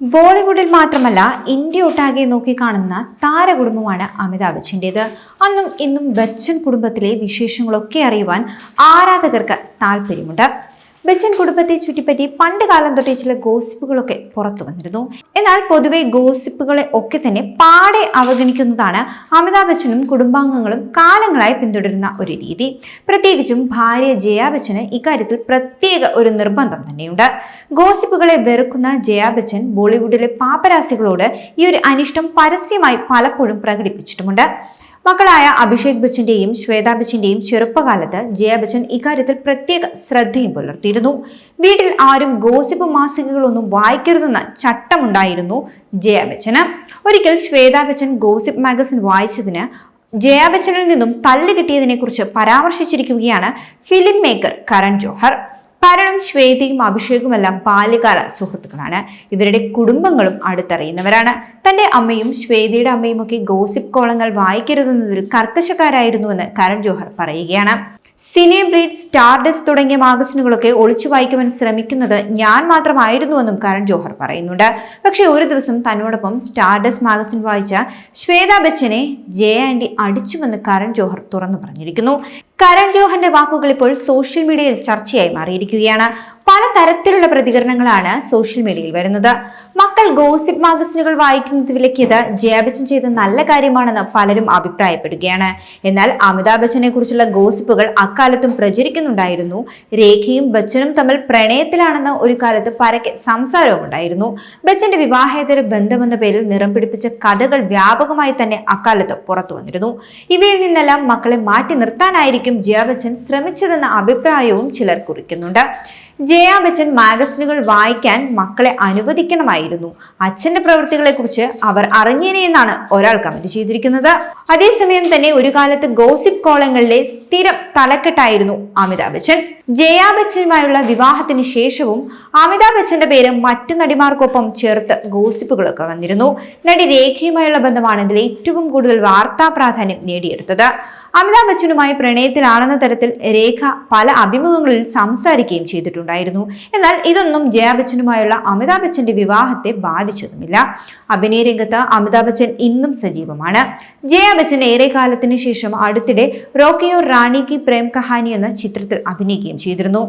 ബോളിവുഡിൽ മാത്രമല്ല ഇന്ത്യ ഒട്ടാകെ നോക്കിക്കാണുന്ന താരകുടുംബമാണ് അമിതാഭ് ബച്ചന്റേത് അന്നും ഇന്നും ബച്ചൻ കുടുംബത്തിലെ വിശേഷങ്ങളൊക്കെ അറിയുവാൻ ആരാധകർക്ക് താല്പര്യമുണ്ട് ബച്ചൻ കുടുംബത്തെ ചുറ്റിപ്പറ്റി പണ്ട് കാലം തൊട്ടേ ചില ഗോസിപ്പുകളൊക്കെ പുറത്തു വന്നിരുന്നു. എന്നാൽ പൊതുവെ ഗോസിപ്പുകളെ ഒക്കെ തന്നെ പാടെ അവഗണിക്കുന്നതാണ് അമിതാഭ് ബച്ചനും കുടുംബാംഗങ്ങളും കാലങ്ങളായി പിന്തുടരുന്ന ഒരു രീതി. പ്രത്യേകിച്ചും ഭാര്യ ജയാ ബച്ചന് ഇക്കാര്യത്തിൽ പ്രത്യേക ഒരു നിർബന്ധം തന്നെയുണ്ട്. ഗോസിപ്പുകളെ വെറുക്കുന്ന ജയാ ബച്ചൻ ബോളിവുഡിലെ പാപ്പരാസികളോട് ഈ ഒരു അനിഷ്ടം പരസ്യമായി പലപ്പോഴും പ്രകടിപ്പിച്ചിട്ടുമുണ്ട്. മക്കളായ അഭിഷേക് ബച്ചന്റെയും ശ്വേതാ ബച്ചന്റെയും ചെറുപ്പകാലത്ത് ജയ ബച്ചൻ ഇക്കാര്യത്തിൽ പ്രത്യേക ശ്രദ്ധയും പുലർത്തിയിരുന്നു. വീട്ടിൽ ആരും ഗോസിപ്പ് മാസികകളൊന്നും വായിക്കരുതെന്ന ചട്ടമുണ്ടായിരുന്നു ജയ ബച്ചന്. ഒരിക്കൽ ശ്വേതാ ബച്ചൻ ഗോസിപ്പ് മാഗസിൻ വായിച്ചതിന് ജയ ബച്ചനിൽ നിന്നും തല്ല് കിട്ടിയതിനെക്കുറിച്ച് പരാമർശിച്ചിരിക്കുകയാണ് ഫിലിം മേക്കർ കരൺ ജോഹർ. കാരണം ശ്വേതയും അഭിഷേകുമെല്ലാം ബാല്യകാല സുഹൃത്തുക്കളാണ്. ഇവരുടെ കുടുംബങ്ങളും അടുത്തറിയുന്നവരാണ്. തന്റെ അമ്മയും ശ്വേതയുടെ അമ്മയും ഒക്കെ ഗോസിപ്പ് കോളങ്ങൾ വായിക്കരുതെന്നതിൽ കർക്കശക്കാരായിരുന്നുവെന്ന് കരൺ ജോഹർ പറയുകയാണ്. സിനി ബ്ലീഡ് സ്റ്റാർഡസ് തുടങ്ങിയ മാഗസിനുകളൊക്കെ ഒളിച്ചു വായിക്കുവാൻ ശ്രമിക്കുന്നത് ഞാൻ മാത്രമായിരുന്നുവെന്നും കരൺ ജോഹർ പറയുന്നുണ്ട്. പക്ഷേ ഒരു ദിവസം തന്നോടൊപ്പം സ്റ്റാർഡസ് മാഗസിൻ വായിച്ച ശ്വേതാ ബച്ചനെ ജയ ആൻഡി അടിച്ചുവെന്ന് കരൺ ജോഹർ തുറന്നു പറഞ്ഞിരിക്കുന്നു. കരൺ ജോഹറിന്റെ വാക്കുകൾ ഇപ്പോൾ സോഷ്യൽ മീഡിയയിൽ ചർച്ചയായി മാറിയിരിക്കുകയാണ്. പല തരത്തിലുള്ള പ്രതികരണങ്ങളാണ് സോഷ്യൽ മീഡിയയിൽ വരുന്നത്. മക്കൾ ഗോസിപ്പ് മാഗസിനുകൾ വായിക്കുന്നത് വിലക്കിയത് ജയാബച്ചൻ ചെയ്ത നല്ല കാര്യമാണെന്ന് പലരും അഭിപ്രായപ്പെടുകയാണ്. എന്നാൽ അമിതാഭ് ബച്ചനെ കുറിച്ചുള്ള ഗോസിപ്പുകൾ അക്കാലത്തും പ്രചരിക്കുന്നുണ്ടായിരുന്നു. രേഖയും ബച്ചനും തമ്മിൽ പ്രണയത്തിലാണെന്ന ഒരു കാലത്ത് പരക്കെ സംസാരവും ഉണ്ടായിരുന്നു ബച്ചന്റെ വിവാഹേതര ബന്ധമെന്ന പേരിൽ നിറം പിടിപ്പിച്ച കഥകൾ വ്യാപകമായി തന്നെ അക്കാലത്ത് പുറത്തു വന്നിരുന്നു. ഇവയിൽ നിന്നെല്ലാം മക്കളെ മാറ്റി നിർത്താനായിരിക്കും ജയാ ബച്ചൻ ശ്രമിച്ചതെന്ന അഭിപ്രായവും ചിലർ കുറിക്കുന്നുണ്ട്. ജയ ബച്ചൻ മാഗസിനുകൾ വായിക്കാൻ മക്കളെ അനുവദിക്കണമായിരുന്നു. അച്ഛന്റെ പ്രവൃത്തികളെക്കുറിച്ച് അവർ അറിഞ്ഞേനെ എന്നാണ് ഒരാൾ കമന്റ് ചെയ്തിരിക്കുന്നത്. അതേസമയം തന്നെ ഒരു കാലത്ത് ഗോസിപ്പ് കോളങ്ങളിലെ സ്ഥിരം തലക്കെട്ടായിരുന്നു അമിതാഭ് ബച്ചൻ. ജയാ ബച്ചനുമായുള്ള വിവാഹത്തിന് ശേഷവും അമിതാഭ് ബച്ചന്റെ പേര് മറ്റു നടിമാർക്കൊപ്പം ചേർത്ത് ഗോസിപ്പുകളൊക്കെ വന്നിരുന്നു. നടി രേഖയുമായുള്ള ബന്ധമാണ് ഇതിൽ ഏറ്റവും കൂടുതൽ വാർത്താ പ്രാധാന്യം നേടിയെടുത്തത്. അമിതാഭ് ബച്ചനുമായി പ്രണയത്തിലാണെന്ന തരത്തിൽ രേഖ പല അഭിമുഖങ്ങളിൽ സംസാരിക്കുകയും ചെയ്തിട്ടുണ്ടായിരുന്നു. എന്നാൽ ഇതൊന്നും ജയാ ബച്ചനുമായുള്ള അമിതാഭ് ബച്ചന്റെ വിവാഹത്തെ ബാധിച്ചതുമില്ല. അഭിനയ രംഗത്ത് അമിതാഭ് ബച്ചൻ ഇന്നും സജീവമാണ്. ജയാ ബച്ചൻ ഏറെ കാലത്തിന് ശേഷം അടുത്തിടെ റോക്കിയോ റാണി കി പ്രേം കഹാനി എന്ന ചിത്രത്തിൽ അഭിനയിക്കുകയും ചെയ്തിരുന്നു.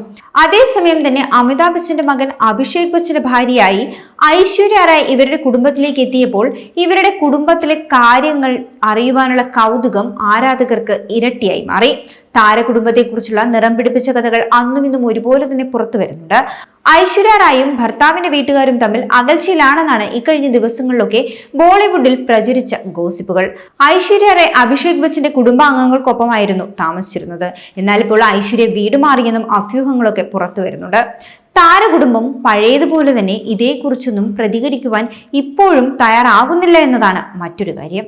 അതേസമയം തന്നെ അമിതാഭ് ബച്ചന്റെ മകൻ അഭിഷേക് ബച്ചന്റെ ഭാര്യയായി ഐശ്വര്യ റായ് ഇവരുടെ കുടുംബത്തിലേക്ക് എത്തിയപ്പോൾ ഇവരുടെ കുടുംബത്തിലെ കാര്യങ്ങൾ അറിയുവാനുള്ള കൗതുകം ആരാധകർക്ക് ഇരട്ടിയായി മാറി. താരകുടുംബത്തെക്കുറിച്ചുള്ള നിറം പിടിപ്പിച്ച കഥകൾ അന്നും ഇന്നും ഒരുപോലെ തന്നെ പുറത്തു വരുന്നുണ്ട്. ഐശ്വര്യ റായും ഭർത്താവിന്റെ വീട്ടുകാരും തമ്മിൽ അകൽച്ചയിലാണെന്നാണ് ഇക്കഴിഞ്ഞ ദിവസങ്ങളിലൊക്കെ ബോളിവുഡിൽ പ്രചരിച്ച ഗോസിപ്പുകൾ. ഐശ്വര്യ റായ് അഭിഷേക് ബച്ചന്റെ കുടുംബാംഗങ്ങൾക്കൊപ്പമായിരുന്നു താമസിച്ചിരുന്നത്. എന്നാൽ ഇപ്പോൾ ഐശ്വര്യ വീട് മാറിയെന്നും അഭ്യൂഹങ്ങളൊക്കെ പുറത്തു വരുന്നുണ്ട്. താരകുടുംബം പഴയതുപോലെ തന്നെ ഇതേക്കുറിച്ചൊന്നും പ്രതികരിക്കുവാൻ ഇപ്പോഴും തയ്യാറാകുന്നില്ല എന്നതാണ് മറ്റൊരു കാര്യം.